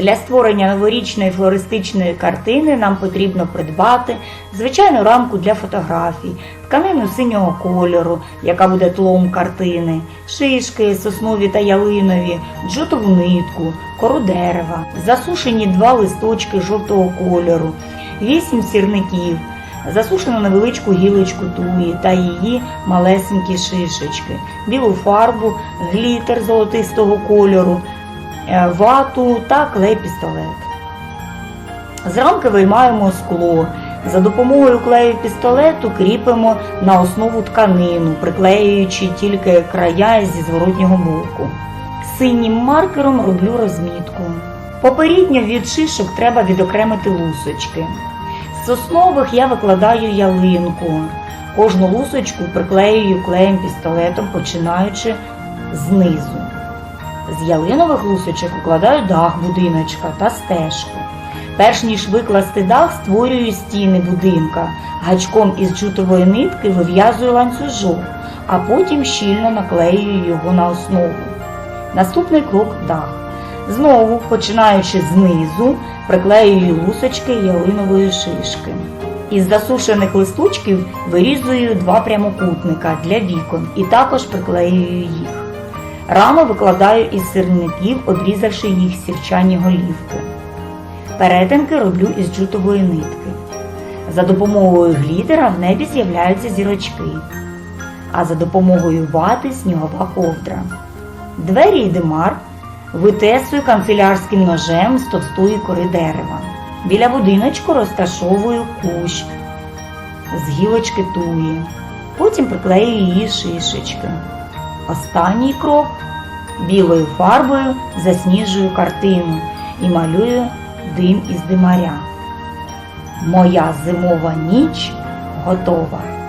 Для створення новорічної флористичної картини нам потрібно придбати звичайну рамку для фотографій, тканину синього кольору, яка буде тлом картини, шишки соснові та ялинові, джутову нитку, кору дерева, засушені два листочки жовтого кольору, вісім сірників, засушену невеличку гілочку туї та її малесенькі шишечки, білу фарбу, глітер золотистого кольору, вату та клей-пістолет. З рамки виймаємо скло. За допомогою клею пістолету кріпимо на основу тканину, приклеюючи тільки края зі зворотнього боку. Синім маркером роблю розмітку. Попередньо від шишок треба відокремити лусочки. З соснових я викладаю ялинку. Кожну лусочку приклеюю клеєм пістолетом, починаючи знизу. З ялинових лусочок викладаю дах будиночка та стежку. Перш ніж викласти дах, створюю стіни будинка. Гачком із джутової нитки вив'язую ланцюжок, а потім щільно наклеюю його на основу. Наступний крок дах. Знову, починаючи знизу, приклеюю лусочки ялинової шишки. Із засушених листочків вирізую два прямокутника для вікон і також приклеюю їх. Раму викладаю із сирників, обрізавши їх сірчані голівки. Перетинки роблю із джутової нитки. За допомогою глітера в небі з'являються зірочки, а за допомогою вати снігова ковдра. Двері і димар витесую канцелярським ножем з товстої кори дерева. Біля будиночку розташовую кущ з гілочки туї. Потім приклею її шишечки. Останній крок білою фарбою засніжую картину і малюю дим із димаря. Моя зимова ніч готова.